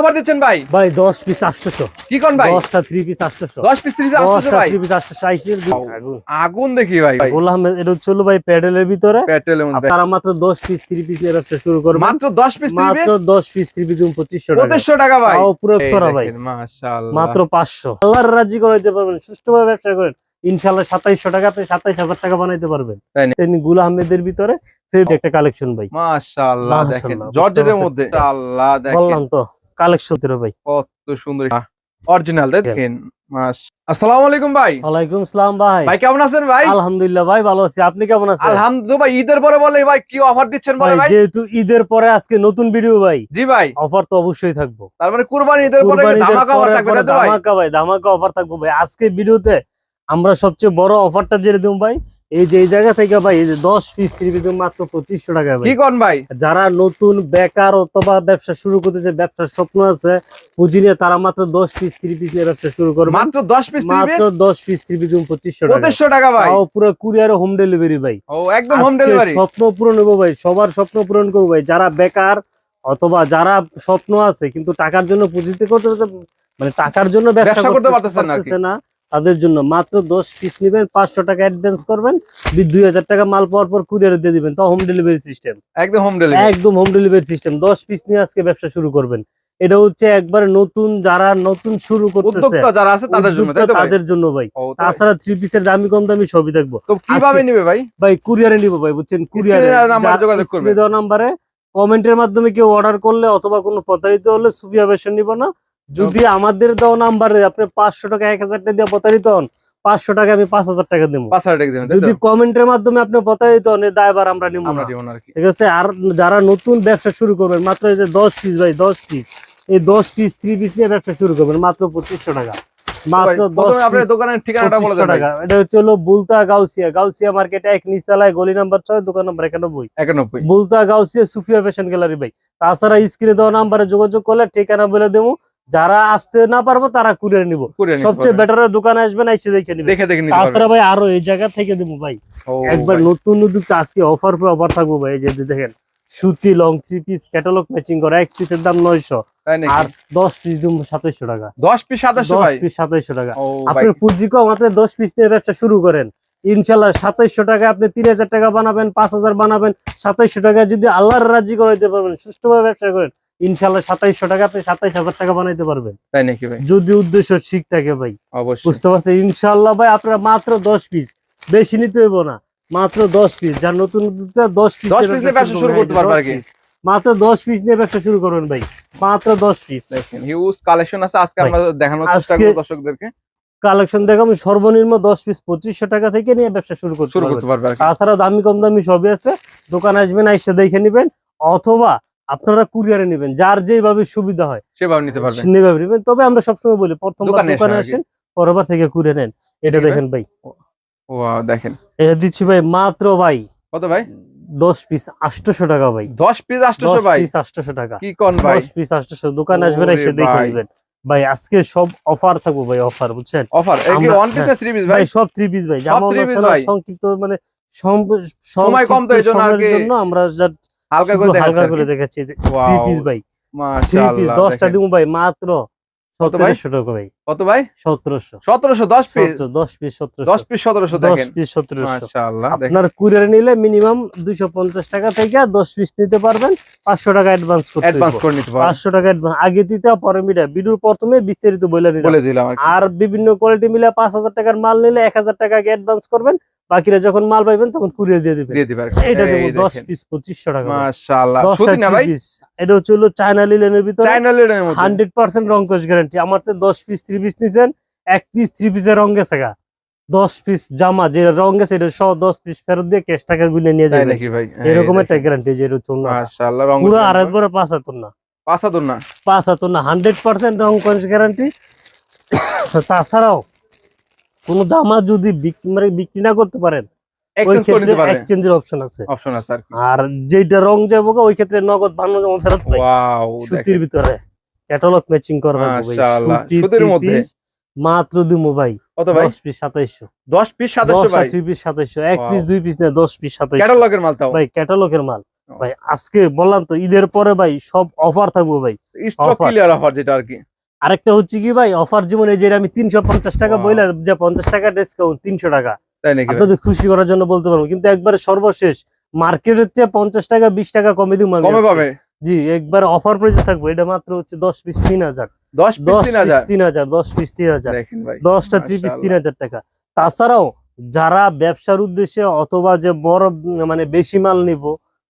Offer দিচ্ছেন ভাই? ভাই দশ পিস আটশোশো। কি কোন ভাই? দশটা থ্রি পিস আটশোশো। দশ পিস ত্রিশ আসছে দশটা ভাই। থ্রি পিস আটশোশো আইসির আগুন। আগুন দেখি ভাই। এটা ভাই প্যাডেলের ভিতরে। প্যাটেলের মধ্যে। আপনারা মাত্র দশ পিস থ্রি পিস নিয়ে ব্যবসা শুরু মাত্র দশ পিস ত্রিশ মাত্র দশ পিস থ্রি পিস পঁচিশশো টাকা। পঁচিশশো টাকা ভাই। তাও করা ভাই। মাশাআল্লাহ। মাত্র পাঁচশো। আল্লাহর রাজি করাইতে পারবেন সুষ্ঠুভাবে ব্যবসা করেন। ইনশাল্লাহ সাতাইশশো টাকাতে সাতাইশ হাজার টাকা বানাইতে পারবেন। তাই না? গুলা আহমেদের ভিতরে একটা কালেকশন ভাই। দেখেন জর্জেটের মধ্যে। আল্লাহ দেখেন। বললাম তো। কালেকশন ভাই। কত সুন্দর অরিজিনাল দেখেন আসসালামু আলাইকুম ভাই। ওয়ালাইকুম ভাই। ভাই কেমন আছেন ভাই? আলহামদুলিল্লাহ ভাই ভালো আছি। আপনি কেমন আছেন? আলহামদুলিল্লাহ ভাই ঈদের পরে বলে ভাই কি অফার দিচ্ছেন বলে ভাই যেহেতু ঈদের পরে আজকে নতুন ভিডিও ভাই জি ভাই। অফার তো অবশ্যই থাকব। তার মানে কুরবানি ঈদের পরে ধামাকা অফার থাকবে না ভাই? ধামাকা ভাই ধামাকা অফার থাকব ভাই। আজকে ভিডিওতে আমরা সবচেয়ে বড় অফারটা যেটা দেবো ভাই এই যে এই জায়গা থেকে ভাই এই যে দশ পিস পিস মাত্র পঁচিশশো টাকা ভাই। কি কোন ভাই? যারা নতুন বেকার অথবা ব্যবসা শুরু করতে যে ব্যবসার স্বপ্ন আছে পুঁজি নিয়ে তারা মাত্র দশ পিস নিয়ে ব্যবসা শুরু করবে। মাত্র দশ পিস মাত্র দশ পিস পঁচিশশো পঁচিশশো টাকা ভাই। তাও পুরো কুরিয়ার হোম ডেলিভারি ভাই। ও একদম হোম ডেলিভারি স্বপ্ন পূরণ হব ভাই সবার স্বপ্ন পূরণ করব ভাই। যারা বেকার অথবা যারা স্বপ্ন আছে কিন্তু টাকার জন্য পুঁজিতে করতে মানে টাকার জন্য ব্যবসা করতে পারতেছে না। তাদের জন্য মাত্র দশ পিস নেবেন পাঁচশো টাকা অ্যাডভান্স করবেন দুই হাজার টাকা মাল পাওয়ার পর কুরিয়ারে দিয়ে দিবেন। তো হোম ডেলিভারি সিস্টেম একদম হোম ডেলিভারি একদম হোম ডেলিভারি সিস্টেম দশ পিস নিয়ে আজকে ব্যবসা শুরু করবেন। এটা হচ্ছে একবার নতুন যারা নতুন শুরু করতেছে। যারা আছে তাদের জন্য তাদের জন্য ভাই। তাছাড়া থ্রি পিসের দামি কম দামি সবই দেখব। কীভাবে নিবে ভাই? ভাই কুরিয়ারে নিবো ভাই বুঝছেন? কুরিয়ারে। দেওয়া নাম্বারে কমেন্টের মাধ্যমে কেউ অর্ডার করলে অথবা কোনো প্রতারিত হলে সুবিধা বেশন নিব না। যদি আমাদের দেওয়া নাম্বারে আপনি পাঁচশো টাকা এক হাজার টাকা দিয়ে প্রতারিত হন পাঁচশো টাকা আমি পাঁচ হাজার টাকা দেবো। যদি কমেন্টের মাধ্যমে আপনি প্রতারিত হন দায়বার আমরা নিব ঠিক আছে? আর যারা নতুন ব্যবসা শুরু করবেন মাত্র এই যে দশ পিস ভাই দশ পিস এই দশ পিস থ্রি পিস নিয়ে ব্যবসা শুরু করবেন মাত্র পঁচিশশো টাকা। মাত্র দশ আপনার পিস দোকানের ঠিকানাটা বলে 2500 দেন ভাই। টাকা। এটা হচ্ছে হলো বুলতা গাউসিয়া। গাউসিয়া মার্কেট এক নিচতলায় গলি নাম্বার ছয় দোকান নাম্বার একানব্বই। একানব্বই। বুলতা গাউসিয়া সুফিয়া ফ্যাশন গ্যালারি ভাই। তাছাড়া স্ক্রিনে দেওয়া নাম্বারে যোগাযোগ করলে ঠিকানা বলে দেবো। যারা আসতে না পারব তারা কুরিয়ার নিবো। সবচেয়ে বেটার দোকানে আসবেন এসে দেখে নিবে দেখে দেখে নিতে তাছাড়া ভাই আরও এই জায়গা থেকে দেবো ভাই। একবার নতুন নতুন আজকে অফার পর অফার থাকব ভাই এই যে দেখেন সুতি long three piece catalogue matching করা এক পিসের দাম নয়শো। আর দশ পিস দিব সাতাইশশো টাকা। দশ পিস দশ পিস সাতাইশশো টাকা। আপনার পুঁজি কম আপনি দশ পিস নিয়ে ব্যবসা শুরু করেন। ইনশাল্লাহ সাতাইশশো টাকা আপনি তিন হাজার টাকা বানাবেন পাঁচ হাজার বানাবেন। সাতাইশশো টাকা যদি আল্লাহর রাজি করাইতে পারবেন সুষ্ঠুভাবে ব্যবসা করেন ইনশাল্লাহ সাতাইশশো টাকা আপনি সাতাইশ হাজার টাকা বানাইতে পারবেন। তাই নাকি ভাই? যদি উদ্দেশ্য ঠিক থাকে ভাই। অবশ্যই। বুঝতে পারছেন? ইনশাল্লাহ ভাই আপনারা মাত্র দশ পিস। বেশি নিতে হইব না। মাত্র দশ পিস। যার নতুন দশ পিস শুরু করতে পারবে আর কি। মাত্র দশ পিস নিয়ে ব্যবসা শুরু করবেন ভাই। মাত্র দশ পিস। দেখেন হিউজ কালেকশন আছে। আজকে আমরা দেখানোর চেষ্টা করব দর্শকদেরকে। কালেকশন দেখাবো সর্বনিম্ন দশ পিস পঁচিশশো টাকা থেকে নিয়ে ব্যবসা শুরু করতে পারবেন। তাছাড়া দামি কম দামি সবই আছে। দোকানে আসবেন এসে দেখে নিবেন। অথবা আপনারা কুরিয়ারে নেবেন যার যেভাবে সুবিধা হয়। সেভাবে নিতে পারবেন। সেভাবে নেবেন। তবে আমরা সবসময় বলি প্রথমবার দোকানে। আসেন পরবার থেকে কুরিয়ে নেন। এটা দেখেন ভাই। ও দেখেন। এটা দিচ্ছি ভাই মাত্র ভাই কত ভাই? দশ পিস আটশোশো টাকা ভাই। দশ পিস ভাই? পিস আটশোশো টাকা। কি কোন ভাই? দশ পিস আটশোশো। দোকানে আসবেন এসে দেখে ভাই। নেবেন। ভাই আজকে সব অফার থাকব ভাই অফার বুঝছেন? অফার আমরা- ওয়ান পিস না থ্রি পিস ভাই? সব থ্রি পিস ভাই। জামা। সংক্ষিপ্ত মানে সম- সময় কম তো আমরা হালকা করে হালকা দেখাচ্ছি করে দেখাচ্ছি। থ্রি পিস ভাই। থ্রি পিস দশটা। দিব ভাই মাত্র কত ভাই? সতেরোশো টাকা ভাই। কত ভাই? সতেরোশো। সতেরোশো দশ পিস? দশ পিস সতেরোশো। দশ পিস সতেরোশো দশ পিস সতেরোশো। আপনার কুরিয়ারে নিলে মিনিমাম দুইশো পঞ্চাশ টাকা থেকে দশ পিস নিতে পারবেন। পাঁচশো টাকা অ্যাডভান্স অ্যাডভান্স করে নিতে পারবেন। পাঁচশো টাকা advance। আগে দিতে পরে ভিডিওর প্রথমে বিস্তারিত বলে দিলাম আর বিভিন্ন কোয়ালিটি মিলে পাঁচ হাজার টাকার মাল নিলে এক হাজার টাকা আগে অ্যাডভান্স করবেন। বাকিরা যখন মাল পাইবেন তখন কুরিয়ার দিয়ে দিবেন। দিয়ে দিবে এটা দেবো দশ পিস পঁচিশশো টাকা। মাশাআল্লাহ। না ভাই? পিস। এটা হচ্ছে হলো চায়না লিলেনের ভিতরে চাইনা লেডের মধ্যে। হান্ড্রেড পার্সেন্ট রং কোচ গ্যারান্টি আমার তো দশ পিস থ্রি পিস নিছেন এক পিস থ্রি পিসের রং গেছে গা। দশ পিস জামা যে রং গেছে এটা সহ দশ পিস ফেরত দিয়ে ক্যাশ টাকা গুলে নিয়ে যাবেন। নাকি ভাই? এরকম একটা গ্যারান্টি যে চুন মাশাআল্লাহ রং পুরো আর একবারে পাঁচ হাতুর না পাঁচ হাজার না পাঁচ হাতুর না হান্ড্রেড পার্সেন্ট রং কোচ গ্যারান্টি তাছাড়াও কোনো জামা যদি বিক্রি মানে বিক্রি না করতে পারেন এক্সচেঞ্জের অপশন আছে। অপশন আছে আর যেটা রং যাব ওই ক্ষেত্রে নগদ বান্ন জমা ফেরত পাই। সুতির ভিতরে। ক্যাটালগ ম্যাচিং করা থাকবে ভাই। মাশাআল্লাহ, সুতির সুতির মধ্যে। মাত্র দিমু ভাই কত ভাই? দশ পিস পিস ভাই? পিস সাতাইশশো। এক পিস দুই পিস না দশ পিস সাতাইশশো। ক্যাটালগের মাল তাও? ভাই ক্যাটালগের মাল। ভাই আজকে বললাম তো ঈদের পরে ভাই সব অফার থাকব ভাই। স্টক ক্লিয়ার অফার যেটা আর কি। আরেকটা হচ্ছে কি ভাই অফার জীবনে যে আমি তিনশো পঞ্চাশ টাকা Wow. বইলাম যে পঞ্চাশ টাকা ডিসকাউন্ট তিনশো টাকা। তাই নাকি আপনাদের খুশি করার জন্য বলতে পারব কিন্তু একবারে সর্বশেষ মার্কেটের চেয়ে পঞ্চাশ টাকা বিশ টাকা কমে দিব কমে জি একবার অফার প্রাইসে থাকব এটা মাত্র হচ্ছে দশ পিস তিন হাজার। দশ পিস তিন হাজার? দশ পিস তিন হাজার। দশটা থ্রি পিস তিন হাজার টাকা। তাছাড়াও যারা ব্যবসার উদ্দেশ্যে অথবা যে বড় মানে বেশি মাল নিব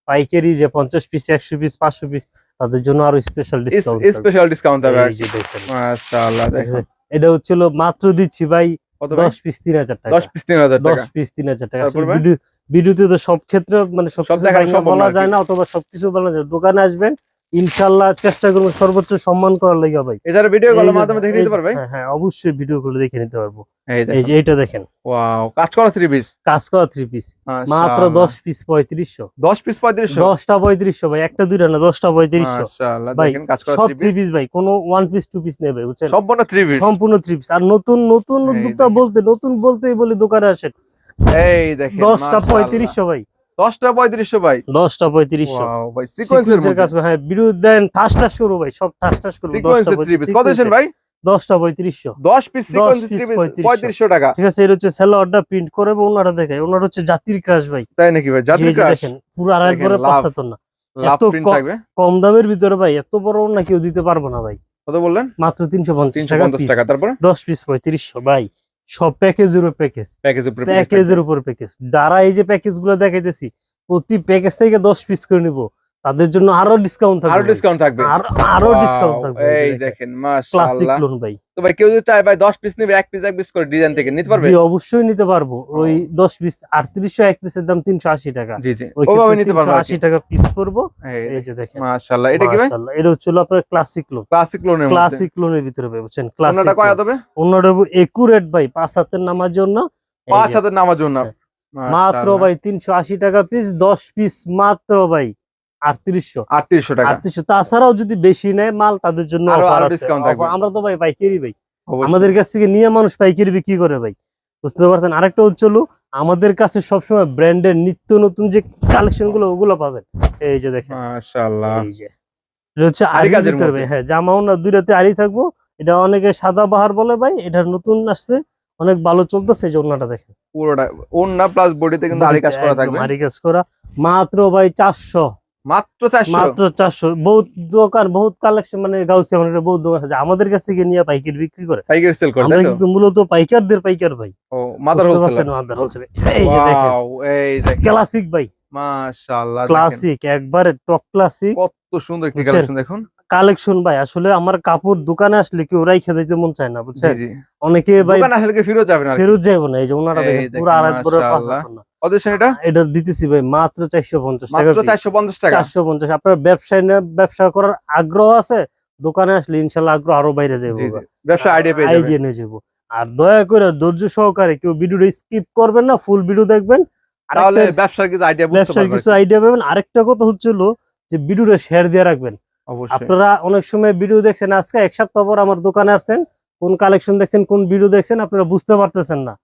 পাইকারি যে পঞ্চাশ পিস একশো পিস পাঁচশো পিস তাদের জন্য আরও স্পেশাল ডিসকাউন্ট স্পেশাল ডিসকাউন্ট এটা হচ্ছিল মাত্র দিচ্ছি ভাই কত ভাই দশ পিস তিন হাজার টাকা। দশ পিস তিন হাজার দশ পিস তিন হাজার টাকা। আসলে ভিডিওতে তো সব ক্ষেত্রে মানে সব বলা যায় না অথবা সবকিছু বলা যায় দোকানে আসবেন ইনশাল্লাহ চেষ্টা করব সর্বোচ্চ সম্মান করার লাগে ভাই। এছাড়া ভিডিও কলের মাধ্যমে দেখে নিতে পারবে হ্যাঁ হ্যাঁ অবশ্যই ভিডিও করে দেখে নিতে পারব। এই এই যে এটা দেখেন। ওয়াও কাজ করা থ্রি পিস কাজ করা থ্রি পিস মাত্র দশ পিস পঁয়ত্রিশশো। দশ পিস ভাই একটা দুইটা না মাশাআল্লাহ ভাই দেখেন কাজ করা সব থ্রি থ্রি পিস পিস ভাই কোনো ওয়ান পিস টু পিস নেবে বুঝছেন? সম্পূর্ণ থ্রি পিস সম্পূর্ণ থ্রি পিস আর নতুন নতুন উদ্যোক্তা বলতে নতুন বলতেই বলি দোকানে আসেন। এই দেখেন দশটা মাশাআল্লাহ। পঁয়ত্রিশশো ভাই। দশটা পঁয়ত্রিশশো ভাই? দশটা পঁয়ত্রিশশো। ভাই সিকোয়েন্সের কাজ হ্যাঁ ভিডিও দেন ঠাস ঠাস করব ভাই সব ঠাস ঠাস করব কত ভাই? দশটা পঁয়ত্রিশশো। দশ পিস সিকোয়েন্স পিস 3500 পঁয়ত্রিশশো। টাকা। ঠিক আছে এটা হচ্ছে প্রিন্ট করে ওনারা দেখায়। ওনার হচ্ছে জাতির ক্রাশ ভাই। তাই নাকি ভাই? জি, জাতীয় এই যে ক্রাশ দেখেন পুরো আড়াই করে। না। এত কম দামের ভিতরে ভাই এত বড় না কেউ দিতে পারব না ভাই। কত বললেন? মাত্র তিনশো পঞ্চাশ টাকা তারপরে? দশ পিস পঁয়ত্রিশশো ভাই। সব প্যাকেজের উপর প্যাকেজ প্যাকেজের উপর প্যাকেজ যারা এই যে প্যাকেজগুলো দেখাইতেছি প্রতি প্যাকেজ থেকে দশ পিস করে নিব। তাদের জন্য আরও ডিসকাউন্ট থাকবে আরও ডিসকাউন্ট থাকবে। আর আরও ডিসকাউন্ট থাকবে এই দেখেন মাশাআল্লাহ। ক্লাসিক লোন ভাই। তো ভাই কেউ যদি চায় ভাই 10 পিস নেবে এক পিস এক পিস করে ডিজাইন থেকে নিতে পারবে? জি অবশ্যই নিতে পারব। ওই দশ পিস আটত্রিশশো এক পিসের দাম তিনশো আশি টাকা। জি জি। ওই ওভাবে নিতে পারব আশি টাকা পিস করব। এই যে দেখেন। মাশাআল্লাহ এটা কি ভাই? মাশাআল্লাহ, এটা হচ্ছে হলো আপনার ক্লাসিক লোন ক্লাসিক লোনের মধ্যে। ক্লাসিক লোনের ভিতরে ভাই, বুঝছেন? ক্লাসিক অন্যটা কয় হবে? অন্যটা একুরেট ভাই পাঁচ হাতের নামার জন্য। পাঁচ হাতের নামার জন্য। মাত্র ভাই তিনশো আশি টাকা পিস দশ পিস মাত্র ভাই। আটত্রিশশো। 3800 টাকা। আটত্রিশশো। তাছাড়াও যদি বেশি নেয় মাল তাদের জন্য। আমরা তো ভাই পাইকারি ভাই। আমাদের কাছ থেকে নিয়ে মানুষ পাইকারি বিক্রি করে ভাই। বুঝতে পারছেন? আরেকটা হচ্ছে আমাদের কাছে সবসময় ব্র্যান্ডের নিত্য নতুন যে কালেকশনগুলো ওগুলো পাবেন। এই যে দেখেন। হচ্ছে আরি আরি কাজের। ভাই, হ্যাঁ জামাও না দুইটাতে আরি থাকব। এটা অনেকে সাদা বাহার বলে ভাই এটা নতুন আসছে। অনেক ভালো চলতেছে এই যে ওনাটা দেখেন। পুরোটা ওন্না প্লাস বডিতে কিন্তু আরি কাজ করা থাকবে। আরি কাজ করা। মাত্র ভাই চারশো। মাত্র 400 মাত্র চারশো। বহুত দোকান বহুত কালেকশন মানে গাউসি আমার বহুত দোকান আছে। আমাদের কাছ থেকে নিয়ে পাইকারি বিক্রি করে। পাইকারি সেল করে আমরা কিন্তু মূলত পাইকারদের পাইকার ভাই। ও মাদার হোলসেল মাদার wholesaler। এই যে দেখেন। এই দেখেন। ক্লাসিক ভাই। মাশাআল্লাহ ক্লাসিক একবারে টপ ক্লাসিক কত সুন্দর একটি কালেকশন দেখুন। কালেকশন ভাই আসলে আমার কাপড় দোকানে আসলে কেউ রাইখে যাইতে মন চায় না বুঝছেন? অনেকে ভাই দোকান আসলে কি কি? যাইবো না এই যে ওনারা পুরো আড়াই বড় পাঁচ না। কত এটা? এটা দিতেছি ভাই মাত্র চারশো পঞ্চাশ টাকা মাত্র 450 টাকা? চারশো পঞ্চাশ। আপনার ব্যবসায় না ব্যবসা করার আগ্রহ আছে? দোকানে আসলে আগ্রহ আরও বাইরে যাব জি জি। ব্যবসা আইডিয়া পেয়ে আইডিয়া নিয়ে যাব। আর দয়া করে ধৈর্য সহকারে কেউ ভিডিওটা স্কিপ করবেন না ফুল ভিডিও দেখবেন। তাহলে আরেকটা ব্যবসার কিছু আইডিয়া বুঝতে ব্যবসার কিছু আইডিয়া পাবেন। আরেকটা কথা হচ্ছিল যে ভিডিওটা শেয়ার দিয়ে রাখবেন। আপনারা অনেক সময় ভিডিও দেখছেন আজকে এক সপ্তাহ পর আমার দোকানে আসছেন। কোন কালেকশন দেখছেন কোন ভিডিও দেখছেন আপনারা বুঝতে পারতেছেন না।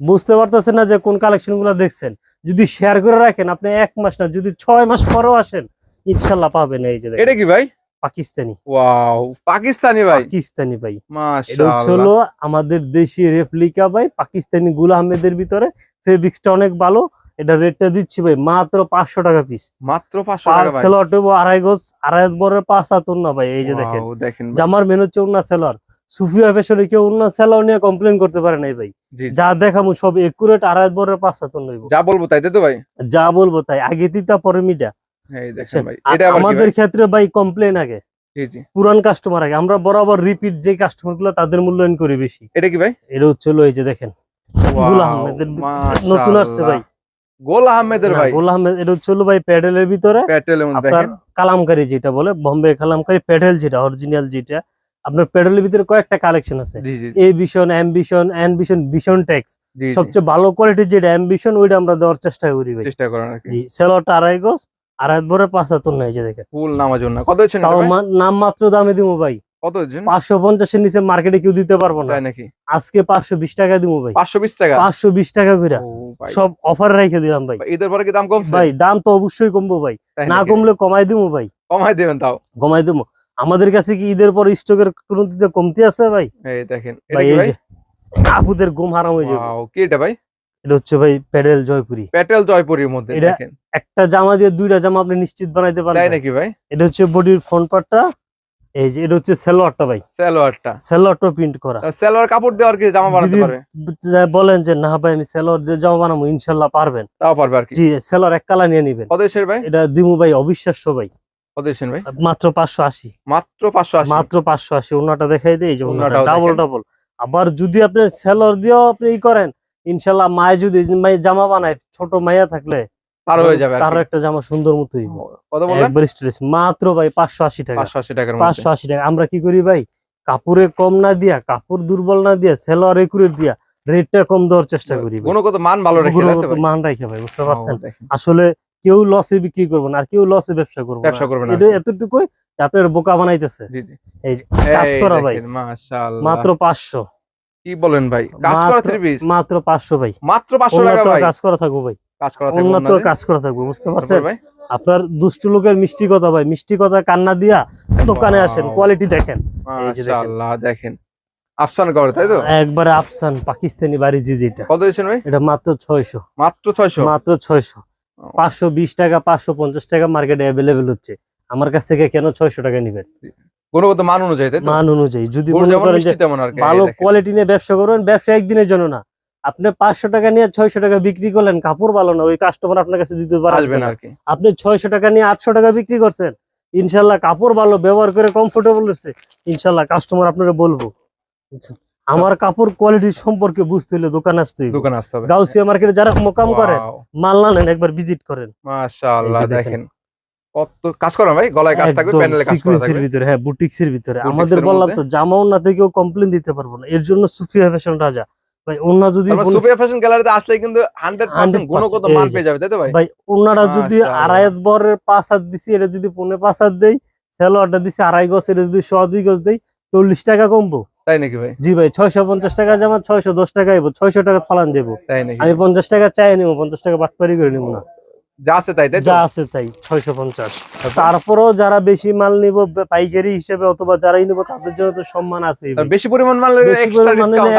বুঝতে পারতেছেন না যে কোন কালেকশনগুলো দেখছেন। যদি শেয়ার করে রাখেন আপনি এক মাস না যদি ছয় মাস পরেও আসেন ইনশাল্লাহ পাবেন এই যে এটা কি ভাই? পাকিস্তানি। ওয়াও পাকিস্তানি ভাই। পাকিস্তানি ভাই। এটা হলো আমাদের দেশি রেপ্লিকা ভাই পাকিস্তানি গুলা আহমেদের ভিতরে। ফেব্রিক্সটা অনেক ভালো এটা রেটটা দিচ্ছি ভাই মাত্র পাঁচশো টাকা পিস মাত্র 500 টাকা ভাই। সেলট আড়াই গজ আড়াই বড় পাঁচ হাতুর না ভাই এই যে দেখেন। জামার মেনু চৌনা সেলার সুফিয়া ফ্যাশনে কেউ উন্না সেলার নিয়ে কমপ্লেন করতে পারে নাই ভাই। যা দেখামু সব একুরেট আড়াই বড় পাঁচ হাতুর নইব যা বলব তাই তো ভাই? যা বলব তাই আগে তিতা পরে আর এটা আমাদের ক্ষেত্রে ভাই কমপ্লেন আগে। পুরান কাস্টমার আগে। আমরা বরাবর রিপিট যে কাস্টমারগুলো তাদের মূল্যায়ন করি বেশি। এটা কি ভাই? এটা হচ্ছে হলো এই যে দেখেন গোল আহমেদের নতুন আসছে ভাই। গোল আহমেদের ভাই। গোল আহমেদ এটা হচ্ছে হলো ভাই প্যাডেলের ভিতরে। মধ্যে আপনার দেখেন। যেটা বলে বম্বে কালামকারি প্যাডেল যেটা অরিজিনাল যেটা। আপনার প্যাডেলের ভিতরে কয়েকটা কালেকশন আছে। জি জি a vision ambition ambition vision জি। সবচেয়ে ভালো কোয়ালিটির যেটা অ্যাম্বিশন ওইটা আমরা দেওয়ার চেষ্টা করি ভাই। চেষ্টা করেন জি আড়াই গজ আড়াই ভরে পাঁচ হাতুর নাই যে দেখেন। ফুল নামার জন্য। কত তাও নাম মাত্র দামে দিব ভাই। কত পঞ্চাশের নিচে মার্কেটে কেউ দিতে পারব না। তাই নাকি? আজকে পাঁচশো বিশ টাকা ভাই। টাকা? সব অফার রেখে দিলাম ভাই। ঈদের পরে কি দাম কমছে? ভাই দাম তো অবশ্যই কমবো ভাই। না কমলে কমাই দিব ভাই। কমাই দেবেন তাও। কমাই দেবো আমাদের কাছে কি ঈদের পর স্টকের কোনো দিতে কমতি আছে ভাই? এই দেখেন আপুদের ঘুম হারাম হয়ে যাবে। কি এটা ভাই? এটা হচ্ছে ভাই প্যাডেল জয়পুরি। প্যাটেল জয়পুরির মধ্যে দেখেন। একটা জামা দিয়ে দুইটা জামা আপনি নিশ্চিত বানাইতে পারবেন। তাই নাকি ভাই? এটা হচ্ছে বডির ফ্রন্ট পার্টটা এই যে এটা হচ্ছে সেলোয়ারটা ভাই। সালোয়ারটা। সেলোয়ারটা প্রিন্ট করা। সালোয়ার কাপড় দেওয়ার কি জামা বানাতে পারবে বলেন যে না ভাই আমি সেলোয়ার দিয়ে জামা বানাবো ইনশাল্লাহ পারবেন। তাও পারবে আর কি। জি সেলোয়ার এক কালা নিয়ে নিবেন। কত ভাই? এটা দিমু ভাই অবিশ্বাস্য ভাই। কত দেশের ভাই? মাত্র পাঁচশো আশি। মাত্র পাঁচশো আশি? মাত্র পাঁচশো আশি ওনাটা দেখাই দেই যে ডাবল ডাবল আবার যদি আপনি সেলর দিয়েও আপনি ই করেন ইনশাল্লাহ মায়ে যদি জামা বানায় ছোট মাইয়া থাকলে হয়ে যাবে তার একটা জামা সুন্দর কত একবার স্ট্রেস মাত্র ভাই পাঁচশো আশি টাকা। টাকার মধ্যে। টাকা। আমরা কি করি ভাই? কাপড়ে কম না দিয়া কাপড় দুর্বল না দিয়া সেলর একুরেট দিয়া রেটটা কম দেওয়ার চেষ্টা করি গুণগত মান ভালো রেখে গুণগত মান রাখে ভাই বুঝতে পারছেন? আসলে কেউ লসে বিক্রি করব না আর কেউ লসে ব্যবসা করব ব্যবসা করবে না, এটা আচ্ছা। এতটুকুই আপনার বোকা বানাইতেছে। এই কাজ করা ভাই। মাত্র পাঁচশো। কি বলেন ভাই? কাজ করা মাত্র- থ্রি পিস মাত্র পাঁচশো ভাই। মাত্র পাঁচশো টাকা ভাই। কাজ করা থাকব ভাই। কাজ করা থাকবে উন্নত কাজ করা থাকব বুঝতে পারছেন? ভাই? আপনার দুষ্টু লোকের মিষ্টি কথা ভাই মিষ্টি কথা কান্না দিয়া দোকানে আসেন কোয়ালিটি দেখেন। মাশাআল্লাহ আফসান করে তাই তো? একবারে আফসান পাকিস্তানি বাড়ি জি যেটা কত দিয়েছেন ভাই? এটা মাত্র ছয়শো। মাত্র ছয়শো? মাত্র ছয়শো। পাঁচশো বিশ টাকা পাঁচশো পঞ্চাশ টাকা মার্কেটে অ্যাভেলেবেল হচ্ছে। আমার কাছ থেকে কেন ছয়শো টাকা নিবেন? গুণগত মান অনুযায়ী মান অনুযায়ী। যদি ভালো কোয়ালিটি নিয়ে ব্যবসা করবেন ব্যবসা একদিনের জন্য না। আপনি পাঁচশো টাকা নিয়ে ছয়শো টাকা বিক্রি করলেন কাপড় ভালো না ওই কাস্টমার আপনার কাছে দিতে আসবে পারবে না না। আর আপনি ছয়শো টাকা নিয়ে আটশো টাকা বিক্রি করছেন ইনশাল্লাহ কাপড় ভালো ব্যবহার করে কমফোর্টেবল হচ্ছে ইনশাল্লাহ কাস্টমার আপনারা বলব। বুঝছেন? আমার কাপড় কোয়ালিটি সম্পর্কে বুঝতে হলে দোকান আসতে। দোকান আসতে হবে। গাউসিয়া মার্কেটে যারা মোকাম করেন মাল না নেন একবার ভিজিট করেন। মাশাআল্লাহ দেখেন। দেখেন। কত কাজ করেন ভাই? গলায় কাজ থাকবে প্যানেলে কাজ করা থাকবে। ভিতরে হ্যাঁ বুটিক্সের ভিতরে। আমাদের বললাম তো জামাও না থেকেও কমপ্লেন দিতে পারব না। এর জন্য সুফিয়া ফ্যাশন রাজা। ভাই ওনা যদি সুফিয়া ফ্যাশন গ্যালারিতে আসলে কিন্তু 100% 100% গুণগত মান পেয়ে যাবে তাই তো ভাই? ভাই ওনারা যদি মাশাআল্লাহ। আড়াই বরের পাঁচ হাত দিছি এটা যদি পনেরো পাঁচ হাত দেই সেলোয়ারটা দিছি আড়াই গজ এটা যদি সোয়া দুই গজ দেই চল্লিশ টাকা কমবো। তাই নাকি ভাই? জি ভাই ছয়শো পঞ্চাশ টাকা জামা ছয়শো দশ টাকা ছয়শো টাকা ফালান দেবো। তাই নাকি? আমি পঞ্চাশ টাকা চাই নিবো পঞ্চাশ টাকা বাটপারি করে নিবো না। যা আছে তাই তাই যা আছে তাই ছয়শো পঞ্চাশ। তারপরও যারা বেশি মাল নিব পাইকারি হিসেবে অথবা যারাই নিব তাদের জন্য তো সম্মান আছে বেশি পরিমাণ মাল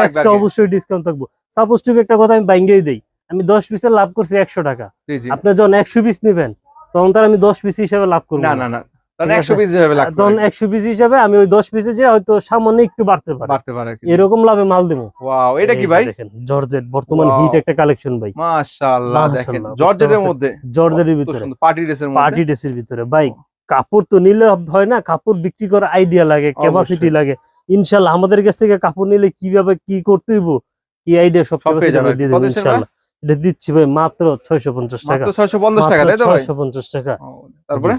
এক্সট্রা। অবশ্যই ডিসকাউন্ট থাকব। সাপোজ টু একটা কথা আমি বাইঙ্গেই দেই। আমি দশ পিসের লাভ করছি একশো টাকা। আপনি যখন একশো পিস নিবেন তখন তার আমি দশ পিস হিসাবে লাভ করব না না। না না তাহলে ঠিক 100 আছে। পিস হিসেবে লাগবে। তখন একশো পিস হিসাবে আমি ওই দশ পিসে যে হয়তো সামান্য একটু বাড়তে পারে। বাড়তে পারে এরকম লাভে মাল দেবো। ওয়াও এটা কি ভাই? দেখেন জর্জেট বর্তমান হিট একটা কালেকশন ভাই মাশাআল্লাহ দেখেন জর্জেটের মধ্যে। জর্জেটের ভিতরে। পার্টি ড্রেসের মধ্যে। পার্টি ড্রেসের ভিতরে। ভাই কাপড় তো নিলে হয় না কাপড় বিক্রি করার আইডিয়া লাগে ক্যাপাসিটি লাগে। ইনশাল্লাহ আমাদের কাছ থেকে কাপড় নিলে কীভাবে কি করতে হইব? কি আইডিয়া সব দিয়ে দেবো ইনশাল্লাহ এটা দিচ্ছি ভাই মাত্র ছয়শো পঞ্চাশ টাকা। মাত্র 650 টাকা ছয়শো পঞ্চাশ টাকা। তারপরে?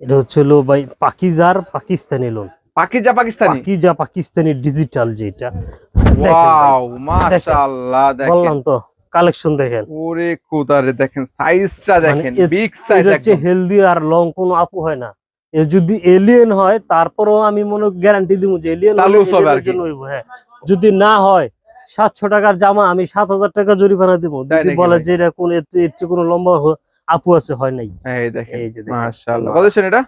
এটা হচ্ছে হলো ভাই পাকিজার পাকিস্তানি লোন পাকিজা পাকিস্তানি? পাকিজা পাকিস্তানি ডিজিটাল যেটা দেখেন ওয়াও মাশাআল্লাহ দেখেন। বললাম তো কালেকশন দেখেন। ওরে কোদারে দেখেন সাইজটা দেখেন মানে বিগ সাইজ হচ্ছে একদম। হেলদি আর লং কোনো আপু হয় না। এ যদি এলিয়েন হয় তারপরেও আমি মনে গ্যারান্টি দিব যে এলিয়েন চলবে জন্য হ্যাঁ। যদি না হয় সাতশো টাকার জামা আমি সাত হাজার টাকা জরিমানা দিব। যদি বলে যে এটা কোন এর কোনো লম্বা আপু আছে হয় নাই। এই দেখেন এই যে মাশাআল্লাহ। কত এটা?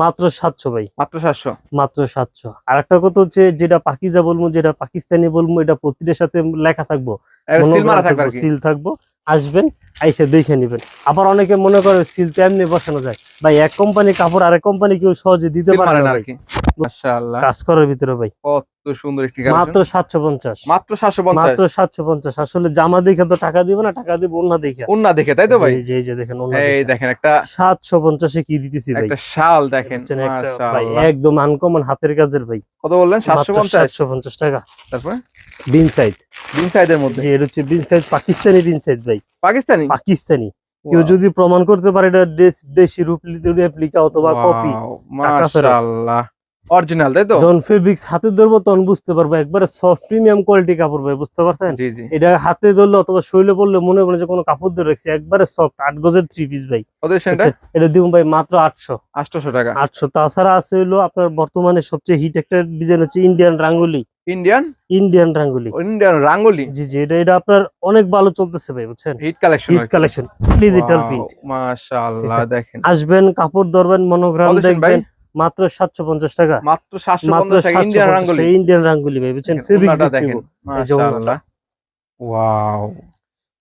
মাত্র সাতশো ভাই। মাত্র 700 মাত্র সাতশো। আর একটা কথা হচ্ছে যেটা পাকিজা বলব যেটা পাকিস্তানি বলব এটা প্রতিটার সাথে লেখা থাকব। সিল থাকবে আসবেন আইসা দেখে নিবেন। আবার অনেকে মনে করে সিল তেমনি বসানো যায়। ভাই এক কোম্পানি কাপড় আরেক কোম্পানি কেউ সহজে দিতে পারে না না আর ভাই। কি মাশাআল্লাহ। কাজ করার ভিতরে ভাই। কত সুন্দর একটি মাত্র কালেকশন সাতশো পঞ্চাশ। মাত্র 750 মাত্র সাতশো পঞ্চাশ। আসলে জামা দেখে তো টাকা দিব না টাকা দিব অন্য দেখে। উন্না দেখে তাই তো ভাই? যে যে দেখেন অন্য এই দেখেন একটা সাতশো পঞ্চাশে কি দিতেছি ভাই? একটা শাল দেখেন দেখছেন একটা ভাই মাশাআল্লাহ। একদম আনকমন হাতের কাজের ভাই। কত বললেন? 750 সাতশো পঞ্চাশ? টাকা। তারপরে? বিন সাইড বিন সাইজের মধ্যে। যে এটা হচ্ছে বিন সাইড পাকিস্তানি বিন সাইড ভাই। পাকিস্তানি? পাকিস্তানি। কেউ যদি প্রমাণ করতে পারে এটা দেশি রূপ রেপ্লিকা অথবা কপি। মাশাআল্লাহ। অরিজিনাল তাই তো? যখন ফেব্রিক্স হাতে ধরবো তখন বুঝতে পারব একবারে সফট প্রিমিয়াম কোয়ালিটি কাপড় ভাই বুঝতে পারছেন? জি জি। এটা হাতে ধরলে অথবা শৈলে পড়লে মনে হবে যে কোনো কাপড় ধরে রাখছি একবারে সফট আট গজের থ্রি পিস ভাই। বুঝছেন? এটা? দিব ভাই মাত্র আটশো। আটশোশো টাকা। আটশো তাছাড়া আছে হলো আপনার বর্তমানে সবচেয়ে হিট একটা ডিজাইন হচ্ছে ইন্ডিয়ান রাঙ্গুলি ইন্ডিয়ান ইন্ডিয়ান রাঙ্গুলি ইন্ডিয়ান রাঙ্গুলি জি জি এটা এটা আপনার অনেক ভালো চলতেছে ভাই বুঝছেন? Hit collection hit collection digital print মাশাআল্লাহ দেখেন। আসবেন কাপড় ধরবেন মনোগ্রাম দেখবেন। মাত্র সাতশো পঞ্চাশ টাকা। মাত্র টাকা ইন্ডিয়ান রাঙ্গুলি। টাকা ইন্ডিয়ান রাঙ্গুলি ভাই বুঝছেন? দেখেন, দেখেন। এই যে ওড়নাটা। মাশাআল্লাহ ওয়াও।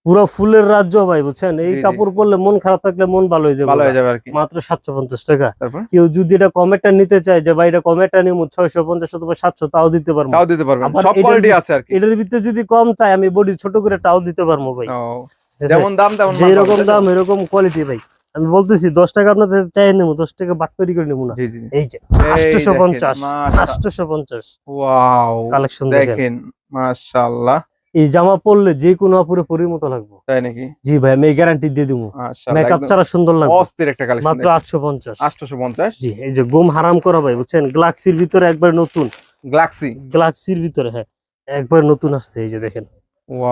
পুরো ফুলের রাজ্য ভাই বুঝছেন? এই। কাপড় পরলে মন খারাপ থাকলে মন ভালো হয়ে যাবে ভালো হয়ে যাবে আর কি। মাত্র সাতশো পঞ্চাশ টাকা। কেউ যদি এটা কমেটা নিতে চায় যে ভাই এটা কমেটা নিমু ছয়শো পঞ্চাশ অথবা সাতশো তাও দিতে পারব। তাও দিতে পারবেন। সব এটার কোয়ালিটি আছে আর কি। এটার ভিতরে যদি কম চাই আমি বডি ছোট করে তাও দিতে পারব ভাই? যেমন দাম তেমন যে মাল রকম পাবেন, তাই তো? দাম এরকম কোয়ালিটি ভাই। আমি বলতেছি দশ টাকা আপনাদের চাই নেব দশ টাকা বাটপারি করে নেব না। এই যে দেখেন, পঞ্চাশ আটশোশো পঞ্চাশ। কালেকশন দেখেন। দেখেন এই জামা পরলে যে কোনো আপুরে পরির মতো লাগবে। তাই নাকি? জি ভাই আমি গ্যারান্টি দিয়ে দিব। মেকআপ ছাড়া সুন্দর লাগবে। অস্থির একটা কালেকশন মাত্র আটশো পঞ্চাশ 850 জি এই যে গোম হারাম করা ভাই বুঝছেন? গ্লাক্সির ভিতরে একবার নতুন। গ্লাক্সি গ্লাক্সির ভিতরে হ্যাঁ। একবার নতুন আসছে এই যে দেখেন।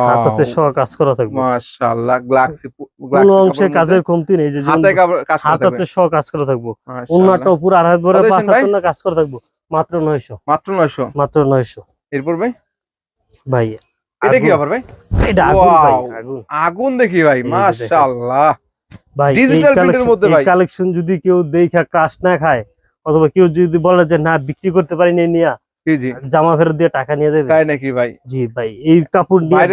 হাতাতে সহ কাজ করা থাকবে। মাশাআল্লাহ গ্লাক্সি কোন অংশে কাজের কমতি নেই যে হাতে কাজ হাতাতে সহ কাজ করা থাকব। মাশাআল্লাহ। অন্যটা পুরো আড়াই ভরে পাঁচ দিয়েছেন ভাই? হাজার না কাজ করা থাকব মাত্র নয়শো। মাত্র 900 মাত্র নয়শো। এরপর ভাই? ভাই এটা কি আগুন। ভাই? এটা আগুন ভাই আগুন। আগুন দেখি ভাই মাশাআল্লাহ। ভাই মধ্যে। কালেকশন যদি কেউ দেখা ক্রাশ না খায় অথবা কেউ যদি বলে যে না বিক্রি করতে পারিনি নিয়া। জামা ফেরত দিয়ে টাকা নিয়ে যাবে? তাই নাকি ভাই? জি ভাই এই কাপড় নিয়ে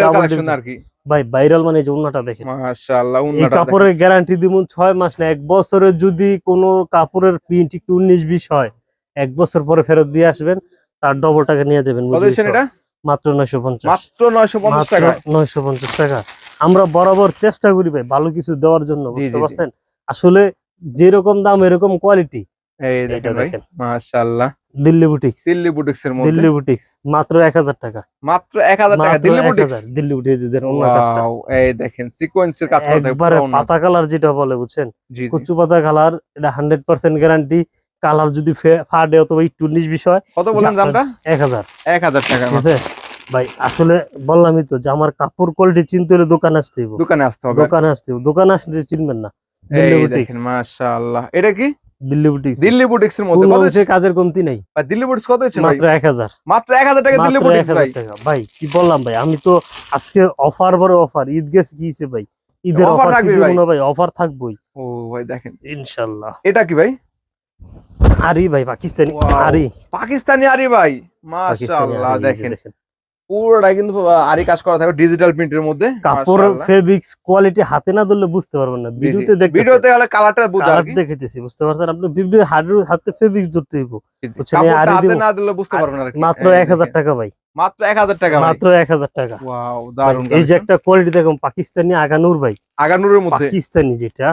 আর কি? ভাই ভাইরাল মানে যে অন্যটা দেখেন। মাশাআল্লাহ এই কাপড়ের গ্যারান্টি দিব ছয় মাস না এক বছরের যদি কোনো কাপড়ের প্রিন্ট একটু উনিশ বিশ হয় এক বছর পরে ফেরত দিয়ে আসবেন তার ডবল টাকা নিয়ে যাবেন এটা? মাত্র নয়শো পঞ্চাশ। মাত্র 950 টাকা? নয়শো পঞ্চাশ টাকা। আমরা বরাবর চেষ্টা করি ভাই ভালো কিছু দেওয়ার জন্য বুঝতে। পারছেন? আসলে যেরকম দাম এরকম কোয়ালিটি এই দেখেন ভাই মাশাআল্লাহ। দিল্লি বুটিক্স দিল্লি বুটিক্স এর মধ্যে? দিল্লি বুটিক্স মাত্র এক হাজার টাকা। মাত্র 1000 টাকা দিল্লি বুটিক্স দিল্লি বুটিক্স অন্য কাজটা। এই দেখেন সিকোয়েন্সের কাজ করা থাকবে একবারে পাতা কালার যেটা বলে বুঝছেন। কচু পাতা কালার এটা হান্ড্রেড পার্সেন্ট গ্যারান্টি কালার যদি ফাটে অথবা একটু বিষয় কত বলেন যা- দামটা? এক হাজার। 1000 টাকা ভাই আসলে বললামই তো যে আমার কাপড় কোয়ালিটি চিনতে হলে দোকানে আসতে হইব। দোকানে আসতে হবে। দোকানে আসতে দোকানে আসলে চিনবেন না। দিল্লি বুটিক্স দেখেন মাশাআল্লাহ। এটা কি? দিল্লি বুটিক্স দিল্লি বুটিক্স এর মধ্যে। কত অংশে কাজের কমতি নাই। ভাই দিল্লি বুটিক্স কত হচ্ছে মাত্র এক হাজার। মাত্র 1000 টাকা দিল্লি বুটিক্স ভাই। ভাই কি বললাম ভাই? আমি তো আজকে অফার পরে অফার ঈদ গেছে কি ভাই? ঈদের অফার থাকবে ভাই। অফার থাকবেই। ও ভাই দেখেন। ইনশাল্লাহ। এটা কি ভাই? আরি ভাই পাকিস্তানি! আরি। পাকিস্তানি আরি ভাই। মাশাআল্লাহ দেখেন। পুরোটা কিন্তু আরি কাজ করা থাকবে ডিজিটাল প্রিন্টের মধ্যে কাপড় ফেব্রিক্স কোয়ালিটি হাতে না ধরলে বুঝতে পারবেন না। ভিডিওতে দেখতে ভিডিওতে গেলে কালারটা বুঝা আর দেখতেছি বুঝতে পারছেন? আপনি ভিডিও হাতের হাতে ফেব্রিক্স ধরতে হইব। এই হাতে না ধরলে বুঝতে পারবেন না মাত্র এই এক হাজার দেখেন। টাকা ভাই। মাত্র 1000 টাকা মাত্র এক হাজার টাকা। ওয়াও দারুণ এই যে একটা কোয়ালিটি দেখুন পাকিস্তানি আগানুর ভাই। আগানুরের মধ্যে? পাকিস্তানি যেটা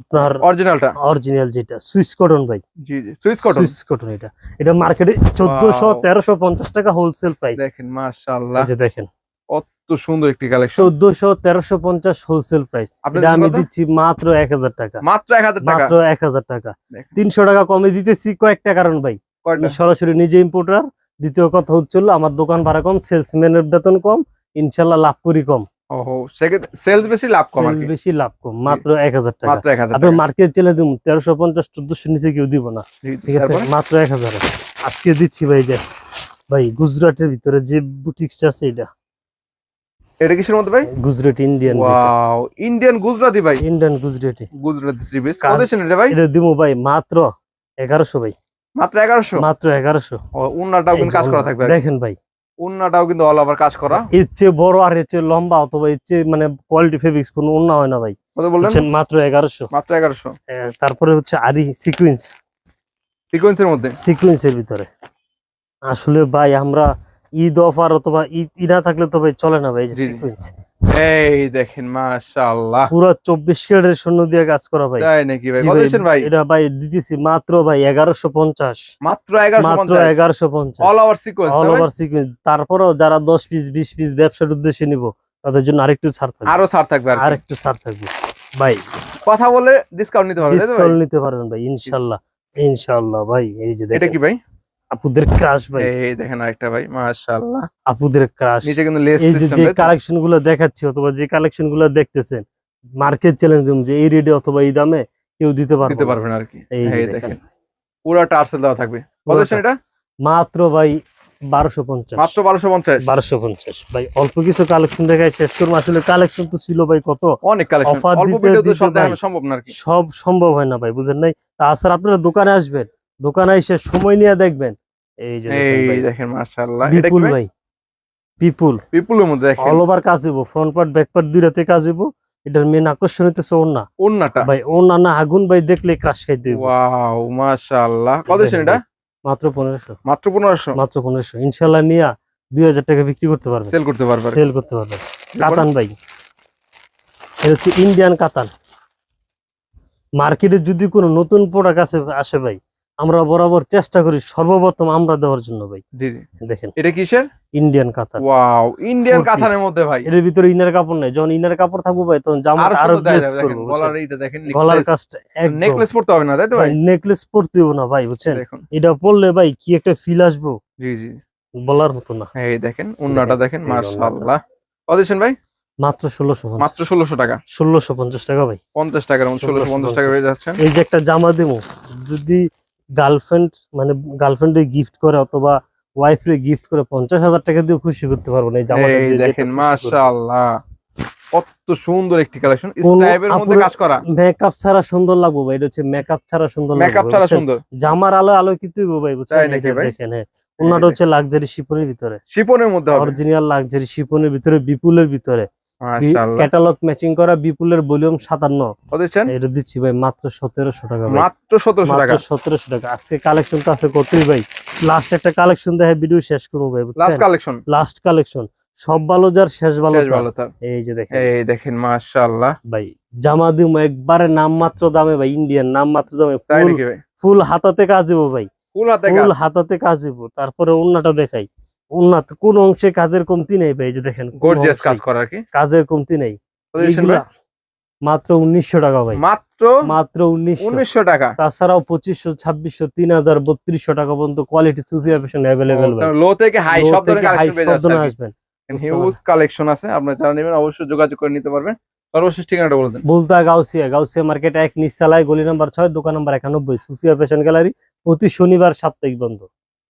আপনার অরিজিনালটা অরিজিনাল যেটা সুইস কটন ভাই। জি জি সুইস কটন সুইস কটন এটা। এটা মার্কেটে চোদ্দশো Wow. তেরোশো পঞ্চাশ টাকা হোলসেল প্রাইস দেখেন মাশাআল্লাহ। যে দেখেন। কত সুন্দর একটি কালেকশন হোলসেল প্রাইস এটা আমি দিচ্ছি মাত্র এক হাজার টাকা। মাত্র 1000 টাকা? মাত্র এক হাজার টাকা। দেখেন। তিনশো টাকা কমে দিতেছি কয়েকটা কারণ ভাই। সরাসরি নিজে ইম্পোর্টার দ্বিতীয় কথা হচ্ছিল আমার দোকান ভাড়া কম সেলসম্যানের বেতন কম ইনশাল্লাহ লাভ করি কম। বেশি লাভ কম মাত্র এক হাজার টাকা। আপনি মার্কেট চলে দিব তেরোশো পঞ্চাশ চোদ্দশো নিচে কেউ দিব না। ঠিক আছে? মাত্র এক হাজার। আজকে দিচ্ছি ভাই যে ভাই গুজরাটের ভিতরে যে বুটিক্সটা আছে এটা। এটা কিসের মধ্যে ভাই? Gujarat Indian wow Indian Gujarati ভাই। Indian Gujarati. Gujarati three piece কত এটা ভাই? এটা ভাই মাত্র এগারোশো ভাই। মাত্র 1100 মাত্র এগারোশো। ও উন্নাটাও কিন্তু কাজ করা থাকবে। দেখেন ভাই। উন্নাটাও কিন্তু অল ওভার কাজ করা। চেয়ে বড় আর চেয়ে লম্বা অথবা চেয়ে মানে কোয়ালিটি ফেব্রিক্স কোনো উন্না হয় না ভাই। কত বললেন? মাত্র এগারোশো। মাত্র 1100 তারপরে হচ্ছে আদি সিকুয়েন্স সিকোয়েন্সের মধ্যে? সিকুয়েন্সের ভিতরে। আসলে ভাই আমরা ঈদ অফার অথবা ঈদ না থাকলে তো ভাই চলে না ভাই। সিকুয়েন্স এই দেখেন মাশাআল্লাহ। পুরো চব্বিশ ক্যারেটের শূন্য দিয়ে কাজ করা ভাই। তাই নাকি ভাই? কত দিচ্ছেন ভাই? এটা ভাই দিতেছি মাত্র ভাই এগারোশো পঞ্চাশ। মাত্র মাত্র 1150 all over sequence all over sequence তারপরেও যারা দশ পিস বিশ পিস ব্যবসার উদ্দেশ্যে নিব তাদের জন্য আরেকটু ছাড় থাকবে। আরও ছাড় থাকবে আরেকটু ছাড় থাকবে। ভাই কথা বলে ডিসকাউন্ট নিতে পারবে তাই তো ভাই? ডিসকাউন্ট নিতে পারবেন ভাই ইনশাল্লাহ ইনশাল্লাহ ভাই এই যে দেখেন। এটা কি ভাই? আপুদের ক্রাশ ভাই। এই দেখেন আরেকটা ভাই মাশাআল্লাহ। আপুদের ক্রাশ নিচে কিন্তু লেস এই যে সিস্টেম যে কালেকশনগুলো দেখাচ্ছি অথবা যে কালেকশনগুলো দেখতেছেন মার্কেট চ্যালেঞ্জ যে এই রেটে অথবা এই দামে কেউ দিতে পারবে দিতে না। আর কি। এই দেখেন। পুরো টার্সেল দেওয়া থাকবে। কত। সেটা মাত্র ভাই বারোশো পঞ্চাশ। মাত্র 1250 বারোশো পঞ্চাশ। ভাই অল্প কিছু কালেকশন দেখায় শেষ করব। আসলে কালেকশন তো ছিল ভাই কত? অনেক কালেকশন অল্প সব দেখানো সম্ভব না আর কি। সব সম্ভব হয় না ভাই বুঝেন নাই? তাছাড়া আপনারা দোকানে আসবেন? দোকানে এসে সময় নিয়ে দেখবেন। এই যে দেখেন মাশাআল্লাহ। এটা কি ভাই? বিপুল। পিপুলের মধ্যে দেখেন। অল ওভার কাজ দিব ফ্রন্ট পার্ট ব্যাক পার্ট দুইটাতে কাজ দিব এটার মেন আকর্ষণ হইতেছে ওন্না ওন্নাটা ভাই ওন্না না আগুন ভাই দেখলে ক্রাশ খাই দিব ওয়াও মাশাআল্লাহ। কত সেটা ভাই, মাত্র পনেরোশো। মাত্র 1500 মাত্র পনেরোশো। ইনশাল্লাহ নিয়া দুই হাজার টাকা বিক্রি করতে পারবেন। সেল করতে পারবে সেল করতে পারবেন। কাতান ভাই এটা হচ্ছে ইন্ডিয়ান কাতান। মার্কেটে যদি কোনো নতুন প্রোডাক্ট আছে আসে ভাই আমরা বরাবর চেষ্টা করি সর্বপ্রথম আমরা দেওয়ার জন্য ভাই। জি জি। দেখেন। এটা কিসের? ইন্ডিয়ান কাতান ওয়াও ইন্ডিয়ান কাতানের মধ্যে ভাই। এর ভিতরে ইনার কাপড় নাই। যখন ইনার কাপড় থাকব ভাই তখন জামা আরও দেখেন করব গলার এইটা দেখেন গলার কাজটা নেকলেস পড়তে হবে না তাই তো ভাই? নেকলেস পরতে হবে না ভাই বুঝছেন? এটা পরলে ভাই কি একটা ফিল আসব? জি জি। বলার মতো না। এই দেখেন উন্নাটা দেখেন। মাশাআল্লাহ। দিচ্ছেন ভাই? মাত্র ষোলোশো মাত্র 1600 টাকা। ষোলোশো পঞ্চাশ টাকা ভাই। 50 টাকার মধ্যে 1650 টাকা হয়ে যাচ্ছে। এই যে একটা জামা দেবো যদি গার্লফ্রেন্ড মানে গার্লফ্রেন্ডে গিফট করে অথবা ওয়াইফ ওয়াইফরে গিফট করে পঞ্চাশ হাজার টাকা দিয়ে খুশি করতে পারব না এই জামাটা দেখেন মাশাআল্লাহ। কত সুন্দর একটি কালেকশন কোন মধ্যে কাজ করা। মেকআপ ছাড়া সুন্দর লাগবো ভাই এটা হচ্ছে মেকআপ ছাড়া সুন্দর মেকআপ ছাড়া সুন্দর। জামার আলো আলো কিন্তু ভাই বুঝছেন? দেখেন হ্যাঁ। ওনাটা হচ্ছে লাক্সারি শিপনের ভিতরে। শিপনের মধ্যে হবে। অরিজিনাল লাক্সারি শিপনের ভিতরে বিপুলের ভিতরে। ক্যাটালগ ম্যাচিং করা বিপুলের ভলিউম সাতান্ন। কত দিচ্ছেন? এটা দিচ্ছি ভাই মাত্র সতেরোশো টাকা মাত্র 1700 টাকা। মাত্র সতেরোশো টাকা। আজকে আছে কতই ভাই? লাস্ট একটা কালেকশন দেখে ভিডিও শেষ করব ভাই লাস্ট কালেকশন লাস্ট কালেকশন সব ভালো যার শেষ ভালো এই যে দেখেন। এই দেখেন মাশাআল্লাহ। ভাই জামা দিম একবারে নাম মাত্র দামে ভাই ইন্ডিয়ান নাম মাত্র দামে ফুল হাতাতে কাজ দেবো ভাই। ফুল হাতাতে কাজ দেবো তারপরে উন্নাটা দেখাই। উন্নাত কোন অংশে কাজের কমতি নেই ভাই যে দেখেন গর্জিয়াস কাজ করা আর কি? কাজের কমতি নেই। মাত্র উনিশশো টাকা ভাই। মাত্র মাত্র উনিশশো। টাকা? তাছাড়াও পঁচিশশো ছাব্বিশশো তিন হাজার বত্রিশশো টাকা পর্যন্ত কোয়ালিটি সুফিয়া পেশন অ্যাভেলেবেল লো থেকে হাই সব ধরনের আসবেন। হিউজ কালেকশন আছে আপনারা যারা নেবেন অবশ্যই যোগাযোগ করে নিতে পারবেন। সর্বশেষ ঠিকানাটা বলে দেন। বলতা গাউসিয়া গাউসিয়া মার্কেট এক নিচতলায় গলি নাম্বার ছয় দোকান নাম্বার একানব্বই সুফিয়া ফ্যাশন গ্যালারি প্রতি শনিবার সাপ্তাহিক বন্ধ।